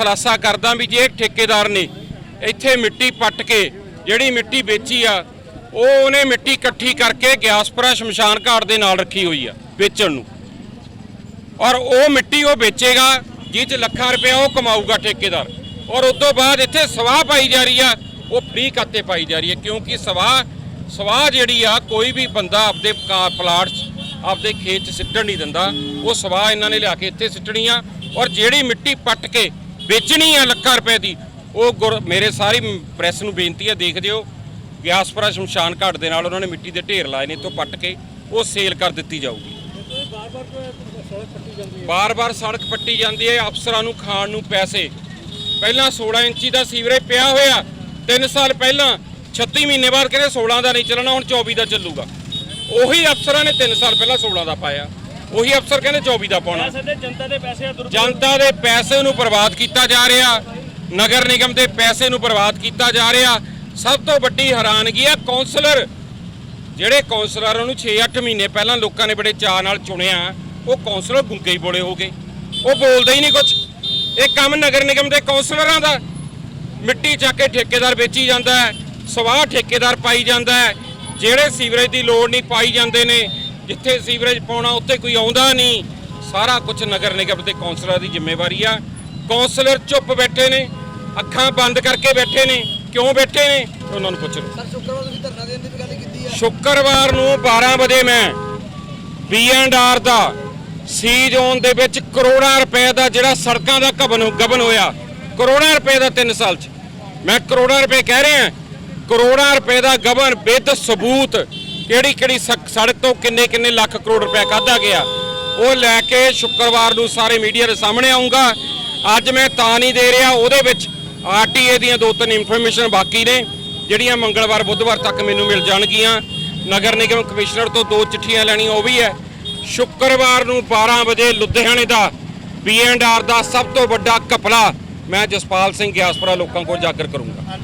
ਖੁਲਾਸਾ ਕਰਦਾ ਵੀ ਜੇ ਠੇਕੇਦਾਰ ਨੇ ਇੱਥੇ ਮਿੱਟੀ ਪੱਟ ਕੇ ਜਿਹੜੀ ਮਿੱਟੀ ਵੇਚੀ ਆ, ਉਹ ਉਹਨੇ ਮਿੱਟੀ ਇਕੱਠੀ ਕਰਕੇ ਗਿਆਸਪੁਰਾ ਸ਼ਮਸ਼ਾਨ ਘਾਟ ਦੇ ਨਾਲ ਰੱਖੀ ਹੋਈ ਆ, ਵੇਚਣ ਨੂੰ। ਔਰ ਉਹ ਮਿੱਟੀ ਉਹ ਵੇਚੇਗਾ, ਜਿਹ 'ਚ ਲੱਖਾਂ ਰੁਪਏ ਉਹ ਕਮਾਊਗਾ ਠੇਕੇਦਾਰ। ਔਰ ਉਸ ਤੋਂ ਬਾਅਦ ਇੱਥੇ ਸਵਾਹ ਪਾਈ ਜਾ ਰਹੀ ਆ, ਉਹ ਫ੍ਰੀ ਖਾਤੇ ਪਾਈ ਜਾ ਰਹੀ ਹੈ ਕਿਉਂਕਿ ਸਵਾਹ ਸਵਾਹ ਜਿਹੜੀ ਆ, ਕੋਈ ਵੀ ਬੰਦਾ ਆਪਦੇ ਪਲਾਟ 'ਚ, ਆਪਦੇ ਖੇਤ 'ਚ ਸਿੱਟਣ ਨਹੀਂ ਦਿੰਦਾ। ਉਹ ਸਵਾਹ ਇਹਨਾਂ ਨੇ ਲਿਆ ਕੇ ਇੱਥੇ ਸਿੱਟਣੀ ਆ। ਔਰ ਜਿਹੜੀ ਮਿੱਟੀ ਪੱਟ ਕੇ ਵੇਚਣੀ ਆ ਲੱਖਾਂ ਰੁਪਏ ਦੀ। ਉਹ ਗੁਰ- ਮੇਰੇ ਸਾਰੀ ਪ੍ਰੈਸ ਨੂੰ ਬੇਨਤੀ ਹੈ ਦੇਖ ਦਿਓ। ਗਿਆਸਪੁਰਾ ਸ਼ਮਸ਼ਾਨ ਘਾਟ ਦੇ ਨਾਲ ਉਹਨਾਂ ਨੇ ਮਿੱਟੀ ਦੇ ਢੇਰ ਲਾਏ ਨੇ ਤੋਂ ਪੱਟ ਕੇ ਉਹ ਸੇਲ ਕਰ ਦਿੱਤੀ ਜਾਊਗੀ। ਬਾਰ-ਬਾਰ ਸੜਕ ਪੱਟੀ ਜਾਂਦੀ ਹੈ, ਅਫਸਰਾਂ ਨੂੰ ਖਾਣ ਨੂੰ ਪੈਸੇ। ਪਹਿਲਾਂ 16 ਇੰਚੀ ਦਾ ਸੀਵਰੇਜ ਪਿਆ ਹੋਇਆ 3 ਸਾਲ ਪਹਿਲਾਂ 36 ਮਹੀਨੇ ਬਾਅਦ ਕਹਿੰਦੇ 16 ਦਾ ਨਹੀਂ ਚੱਲਣਾ, ਹੁਣ 24 ਦਾ ਚੱਲੂਗਾ। ਉਹੀ ਅਫਸਰਾਂ ਨੇ 3 ਸਾਲ ਪਹਿਲਾਂ 16 ਦਾ ਪਾਇਆ। ਉਹੀ ਅਫਸਰ ਕਹਿੰਦੇ 24 ਦਾ ਪਾਉਣਾ। ਜਨਤਾ ਦੇ ਪੈਸੇ ਜਨਤਾ ਦੇ ਪੈਸੇ ਨੂੰ ਬਰਬਾਦ ਕੀਤਾ ਜਾ ਰਿਹਾ। ਨਗਰ ਨਿਗਮ ਦੇ ਪੈਸੇ ਨੂੰ ਬਰਬਾਦ ਕੀਤਾ ਜਾ ਰਿਹਾ। ਸਭ ਤੋਂ ਵੱਡੀ ਹੈਰਾਨਗੀ ਆ ਕੌਂਸਲਰ ਜਿਹੜੇ ਕੌਂਸਲਰਾਂ ਨੂੰ 6-8 ਮਹੀਨੇ ਪਹਿਲਾਂ ਲੋਕਾਂ ਨੇ ਬੜੇ ਚਾਅ ਨਾਲ ਚੁਣਿਆ ਉਹ ਕੌਂਸਲਰ ਗੁੰਗੇ ਹੀ ਬੋਲੇ ਹੋ ਗਏ ਉਹ ਬੋਲਦੇ ਹੀ ਨਹੀਂ ਕੁਝ ਇਹ ਕੰਮ ਨਗਰ ਨਿਗਮ ਦੇ ਕੌਂਸਲਰਾਂ ਦਾ। ਮਿੱਟੀ ਚੱਕ ਕੇ ਠੇਕੇਦਾਰ ਵੇਚੀ ਜਾਂਦਾ ਹੈ ਸਵਾਹ ਠੇਕੇਦਾਰ ਪਾਈ ਜਾਂਦਾ ਹੈ। ਜਿਹੜੇ ਸੀਵਰੇਜ ਦੀ ਲੋੜ ਨਹੀਂ ਪਾਈ ਜਾਂਦੇ ਨੇ ਜਿੱਥੇ ਸੀਵਰੇਜ ਪਾਉਣਾ ਉੱਥੇ ਕੋਈ ਆਉਂਦਾ ਨਹੀਂ। ਸਾਰਾ ਕੁਝ ਨਗਰ ਨਿਗਮ ਦੇ ਕੌਂਸਲਰਾਂ ਦੀ ਜ਼ਿੰਮੇਵਾਰੀ ਆ। ਕੌਂਸਲਰ ਚੁੱਪ ਬੈਠੇ ਨੇ ਅੱਖਾਂ ਬੰਦ ਕਰਕੇ ਬੈਠੇ ਨੇ। ਕਿਉਂ ਬੈਠੇ ਨੇ? ਉਹਨਾਂ ਨੂੰ ਪੁੱਛ ਲਓ। ਸਰ ਸ਼ੁੱਕਰਵਾਰ ਤੁਸੀਂ ਧਰਨਾ ਦੇਣ ਦੀ ਵੀ ਗੱਲ ਕੀਤੀ ਆ। ਸ਼ੁੱਕਰਵਾਰ ਨੂੰ 12 ਵਜੇ ਮੈਂ ਬੀਐਨਆਰ ਦਾ ਸੀ ਜ਼ੋਨ ਦੇ ਵਿੱਚ ਕਰੋੜਾਂ ਰੁਪਏ ਦਾ ਜਿਹੜਾ ਸੜਕਾਂ ਦਾ ਗਬਨ ਗਬਨ ਹੋਇਆ ਕਰੋੜਾਂ ਰੁਪਏ ਦਾ 3 ਸਾਲ 'ਚ। ਮੈਂ ਕਰੋੜਾਂ ਰੁਪਏ ਕਹਿ ਰਿਹਾ ਕਰੋੜਾਂ ਰੁਪਏ ਦਾ ਗਬਨ ਵਿਦ ਸਬੂਤ ਕਿਹੜੀ ਕਿਹੜੀ ਸੜਕ ਤੋਂ ਕਿੰਨੇ ਕਿੰਨੇ ਲੱਖ ਕਰੋੜ ਰੁਪਏ ਖਾਧਾ ਗਿਆ, ਉਹ ਲੈ ਕੇ ਸ਼ੁੱਕਰਵਾਰ ਨੂੰ ਸਾਰੇ ਮੀਡੀਆ ਦੇ ਸਾਹਮਣੇ ਆਉਂਗਾ ਅੱਜ ਮੈਂ ਤਾਂ ਨਹੀਂ ਦੇ ਰਿਹਾ, ਉਹਦੇ ਵਿੱਚ ਆਰਟੀਏ ਦੀਆਂ ਦੋ ਤਿੰਨ ਇਨਫੋਰਮੇਸ਼ਨ ਬਾਕੀ ਨੇ, ਜਿਹੜੀਆਂ ਮੰਗਲਵਾਰ, ਬੁੱਧਵਾਰ ਤੱਕ ਮੈਨੂੰ ਮਿਲ ਜਾਣਗੀਆਂ। ਨਗਰ ਨਿਗਮ ਕਮਿਸ਼ਨਰ ਤੋਂ ਦੋ ਚਿੱਠੀਆਂ ਲੈਣੀਆਂ, ਉਹ ਵੀ ਹੈ। ਸ਼ੁੱਕਰਵਾਰ ਨੂੰ 12 ਵਜੇ ਲੁਧਿਆਣੇ ਦਾ ਬੀਐਨਆਰ ਦਾ ਸਭ ਤੋਂ ਵੱਡਾ ਕਪਲਾ ਮੈਂ ਜਸਪਾਲ ਸਿੰਘ ਗਿਆਸਪੁਰਾ ਲੋਕਾਂ ਕੋਲ ਜਾਗਰ ਕਰੂੰਗਾ।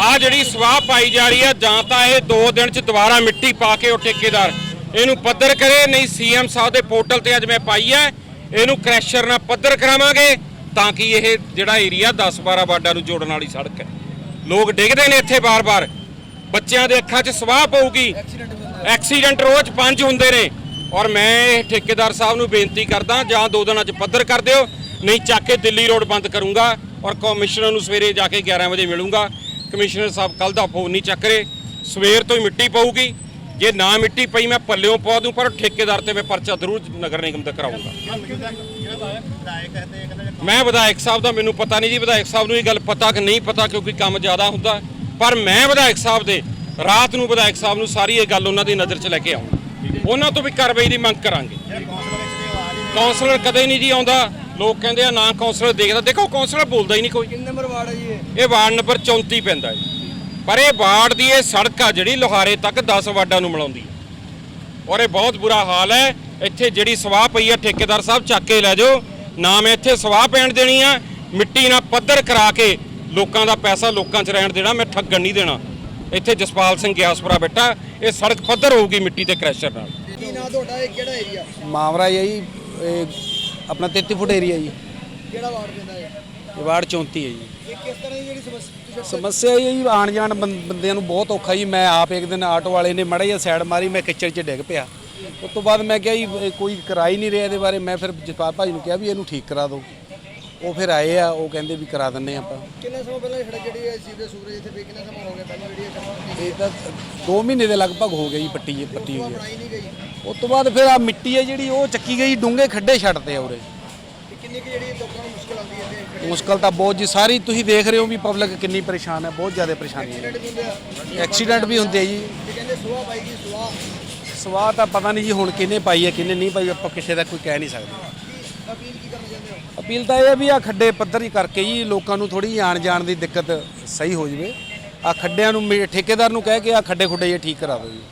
ਆ ਜਿਹੜੀ ਸਵਾਹ ਪਾਈ ਜਾ ਰਹੀ ਹੈ ਜਾਂ ਤਾਂ ਇਹ 2 ਦਿਨ ਚ ਦੁਬਾਰਾ ਮਿੱਟੀ ਪਾ ਕੇ ਉਹ ਠੇਕੇਦਾਰ। ਇਹਨੂੰ ਪੱਧਰ ਕਰੇ, ਨਹੀਂ ਸੀਐਮ ਸਾਹਿਬ ਦੇ ਪੋਰਟਲ ਤੇ ਅੱਜ ਮੈਂ ਪਾਈ ਹੈ ਇਹਨੂੰ ਕ੍ਰੈਸ਼ਰ ਨਾਲ ਪੱਧਰ ਕਰਾਵਾਂਗੇ, ਤਾਂ ਕਿ ਇਹ ਜਿਹੜਾ ਏਰੀਆ 10 12 ਵਾਰਡਾਂ ਨੂੰ ਜੋੜਨ ਵਾਲੀ ਸੜਕ ਹੈ। ਲੋਕ ਡਿੱਗਦੇ ਨੇ ਇੱਥੇ ਬਾਰ-ਬਾਰ। ਬੱਚਿਆਂ ਦੇ ਅੱਖਾਂ 'ਚ ਸਵਾਹ ਪਊਗੀ। ਐਕਸੀਡੈਂਟ ਰੋਜ਼ ਪੰਜ ਹੁੰਦੇ ਨੇ। ਔਰ ਮੈਂ ਇਹ ਠੇਕੇਦਾਰ ਸਾਹਿਬ ਨੂੰ ਬੇਨਤੀ ਕਰਦਾ, ਜਾਂ ਦੋ ਦਿਨਾਂ 'ਚ ਪੱਧਰ ਕਰ ਦਿਓ। ਨਹੀਂ, ਚੱਕ ਕੇ ਦਿੱਲੀ ਰੋਡ ਬੰਦ ਕਰੂੰਗਾ। ਔਰ ਕਮਿਸ਼ਨਰ ਨੂੰ ਸਵੇਰੇ ਜਾ ਕੇ 11 ਵਜੇ ਮਿਲੂੰਗਾ। ਕਮਿਸ਼ਨਰ ਸਾਹਿਬ ਕੱਲ ਦਾ ਫੋਨ ਨਹੀਂ ਚੱਕ ਰਹੇ। ਸਵੇਰ ਤੋਂ ਹੀ ਮਿੱਟੀ ਪਊਗੀ। ਜੇ ਨਾ ਮਿੱਟੀ ਪਈ ਮੈਂ ਪੱਲਿਓਂ ਪਾ ਦੂੰ ਪਰ ਠੇਕੇਦਾਰ ਤੇ ਮੈਂ ਪਰਚਾ ਜ਼ਰੂਰ ਨਗਰ ਨਿਗਮ ਦਾ ਕਰਾਉਂਗਾ ਮੈਂ ਵਿਧਾਇਕ ਸਾਹਿਬ ਦਾ ਮੈਨੂੰ ਪਤਾ ਨਹੀਂ ਜੀ ਵਿਧਾਇਕ ਸਾਹਿਬ ਨੂੰ ਇਹ ਗੱਲ ਪਤਾ ਕਿ ਨਹੀਂ ਪਤਾ ਕਿਉਂਕਿ ਕੰਮ ਜ਼ਿਆਦਾ ਹੁੰਦਾ। ਪਰ ਮੈਂ ਵਿਧਾਇਕ ਸਾਹਿਬ ਦੇ ਰਾਤ ਨੂੰ ਵਿਧਾਇਕ ਸਾਹਿਬ ਨੂੰ ਸਾਰੀ ਇਹ ਗੱਲ ਉਹਨਾਂ ਦੀ ਨਜ਼ਰ 'ਚ ਲੈ ਕੇ ਆਉਂਗਾ ਉਹਨਾਂ ਤੋਂ ਵੀ ਕਾਰਵਾਈ ਦੀ ਮੰਗ ਕਰਾਂਗੇ। ਕਾਉਂਸਲਰ ਕਦੇ ਨਹੀਂ ਜੀ ਆਉਂਦਾ। ਲੋਕ ਕਹਿੰਦੇ ਆ ਨਾ ਕਾਉਂਸਲਰ ਦੇਖਦਾ ਦੇਖੋ ਕਾਉਂਸਲਰ ਬੋਲਦਾ ਹੀ ਨਹੀਂ ਕੋਈ। ਕਿੰਨੇ ਨੰਬਰ ਵਾਰਡ ਹੈ ਜੀ ਇਹ? ਇਹ ਵਾਰਡ ਨੰਬਰ 34 ਪੈਂਦਾ ਹੈ। ਪਰ ਇਹ ਵਾਰਡ ਦੀ ਇਹ ਸੜਕ ਆ ਜਿਹੜੀ ਲੋਹਾਰੇ ਤੱਕ 10 ਵਾਰਡਾਂ ਨੂੰ ਮਿਲਾਉਂਦੀ ਹੈ। ਔਰ ਇਹ ਬਹੁਤ ਬੁਰਾ ਹਾਲ ਹੈ। ਇੱਥੇ ਜਿਹੜੀ ਸਵਾਹ ਪਈ ਆ ਠੇਕੇਦਾਰ ਸਾਹਿਬ ਚੱਕ ਕੇ ਲੈ ਜਾਓ। ਨਾ ਮੈਂ ਇੱਥੇ ਸਵਾਹ ਪੈਣ ਦੇਣੀ ਆ। ਮਿੱਟੀ ਨਾਲ ਪੱਧਰ ਕਰਾ ਕੇ ਲੋਕਾਂ ਦਾ ਪੈਸਾ ਲੋਕਾਂ 'ਚ ਰਹਿਣ ਦੇਣਾ ਮੈਂ ਠੱਗਣ ਨਹੀਂ ਦੇਣਾ। ਇੱਥੇ ਜਸਪਾਲ ਸਿੰਘ ਗਿਆਸਪੁਰਾ ਬੈਠਾ। ਇਹ ਸੜਕ ਪੱਧਰ ਹੋਊਗੀ ਮਿੱਟੀ ਤੇ ਕ੍ਰੈਸ਼ਰ ਨਾਲ। ਕੀ ਨਾਂ ਤੁਹਾਡਾ? ਇਹ ਕਿਹੜਾ ਏਰੀਆ ਮਾਮਰਾ ਇਹ ਹੈ ਜੀ। ਇਹ ਆਪਣਾ 33 ਫੁੱਟ ਏਰੀਆ ਜੀ। ਕਿਹੜਾ ਵਾਰਡ ਪੈਂਦਾ ਹੈ? ਇਹ ਵਾਰਡ 34 ਹੈ ਜੀ। ਇਹ ਕਿਸ ਤਰ੍ਹਾਂ ਦੀ ਜਿਹੜੀ ਸਮੱਸਿਆ ਸਮੱਸਿਆ ਇਹ ਹੈ ਜੀ ਆਣ ਜਾਣ ਬੰਦਿਆਂ ਨੂੰ ਬਹੁਤ ਔਖਾ ਜੀ। ਮੈਂ ਆਪ ਇੱਕ ਦਿਨ ਆਟੋ ਵਾਲੇ ਨੇ ਮੜਾ ਜਿਹਾ ਸਾਈਡ ਮਾਰੀ ਮੈਂ ਕਿਚੜ 'ਚ ਡਿੱਗ ਪਿਆ। ਉਸ ਤੋਂ ਬਾਅਦ ਮੈਂ ਕਿਹਾ ਜੀ ਕੋਈ ਕਰਾ ਹੀ ਨਹੀਂ ਰਿਹਾ ਇਹਦੇ ਬਾਰੇ। ਮੈਂ ਫਿਰ ਜਸਪਾਲ ਭਾਜੀ ਨੂੰ ਕਿਹਾ ਵੀ ਇਹਨੂੰ ਠੀਕ ਕਰਾ ਦਿਓ। ਉਹ ਫਿਰ ਆਏ ਆ ਉਹ ਕਹਿੰਦੇ ਵੀ ਕਰਾ ਦਿੰਨੇ ਆਪਾਂ। ਕਿੰਨੇ ਸਮਾਂ ਪਹਿਲਾਂ ਸੜਕ ਜਿਹੜੀ ਹੈ ਸੀਵਰੇਜ ਸੂਰਜ ਇੱਥੇ ਵੀ ਕਿੰਨਾ ਸਮਾਂ ਹੋ ਗਿਆ ਪਹਿਲਾਂ ਜਿਹੜੀ ਇਹ ਸੜਕ ਇਹ ਤਾਂ 2 ਮਹੀਨੇ ਦੇ ਲਗਭਗ ਹੋ ਗਏ ਜੀ ਪੱਟੀ ਪੱਟੀ ਹੋਈ ਹੈ ਬਣਾਈ ਨਹੀਂ ਗਈ। ਉਸ ਤੋਂ ਬਾਅਦ ਫਿਰ ਆ ਮਿੱਟੀ ਹੈ ਜਿਹੜੀ ਉਹ ਚੱਕੀ ਗਈ ਡੂੰਘੇ ਖੱਡੇ ਛੱਡਦੇ ਆ ਉਰੇ। ਤੇ ਕਿੰਨੀ ਕੁ ਜਿਹੜੀ ਲੋਕਾਂ ਨੂੰ ਮੁਸ਼ਕਲ ਆਉਂਦੀ ਹੈ ਇੱਥੇ ਮੁਸ਼ਕਲ ਤਾਂ ਬਹੁਤ ਜੀ ਸਾਰੀ ਤੁਸੀਂ ਦੇਖ ਰਹੇ ਹੋ ਵੀ ਪਬਲਿਕ ਕਿੰਨੀ ਪਰੇਸ਼ਾਨ ਹੈ ਬਹੁਤ ਜ਼ਿਆਦਾ ਪਰੇਸ਼ਾਨੀ ਹੈ। ਐਕਸੀਡੈਂਟ ਵੀ ਹੁੰਦੇ ਆ। ਐਕਸੀਡੈਂਟ ਵੀ ਹੁੰਦੇ ਆ ਜੀ। ਤੇ ਕਹਿੰਦੇ ਸੁਆਹ ਪਾਈ ਗਈ ਸੁਆਹ। ਸਵਾਹ ਤਾਂ ਪਤਾ ਨਹੀਂ ਜੀ ਹੁਣ ਕਿਹਨੇ ਪਾਈ ਹੈ ਕਿਹਨੇ ਨਹੀਂ ਪਾਈ ਆਪਾਂ ਕਿਸੇ ਦਾ ਕੋਈ ਕਹਿ ਨਹੀਂ ਸਕਦੇ। ਅਪੀਲ ਕੀ ਕਰਨਾ ਚਾਹੁੰਦੇ ਹੋ? ਅਪੀਲ ਤਾਂ ਇਹ ਹੈ ਵੀ ਆ ਖੱਡੇ ਪੱਧਰ ਹੀ ਕਰਕੇ ਜੀ ਲੋਕਾਂ ਨੂੰ ਥੋੜੀ ਆਣ ਜਾਣ ਦੀ ਦਿੱਕਤ ਸਹੀ ਹੋ ਜਵੇ। ਆ ਖੱਡਿਆਂ ਨੂੰ ਮੇ- ਠੇਕੇਦਾਰ ਨੂੰ ਕਹਿ ਕੇ ਆ ਖੱਡੇ ਖੁੱਡੇ ਜੇ ਠੀਕ ਕਰਾ ਦਿਓ ਜੀ।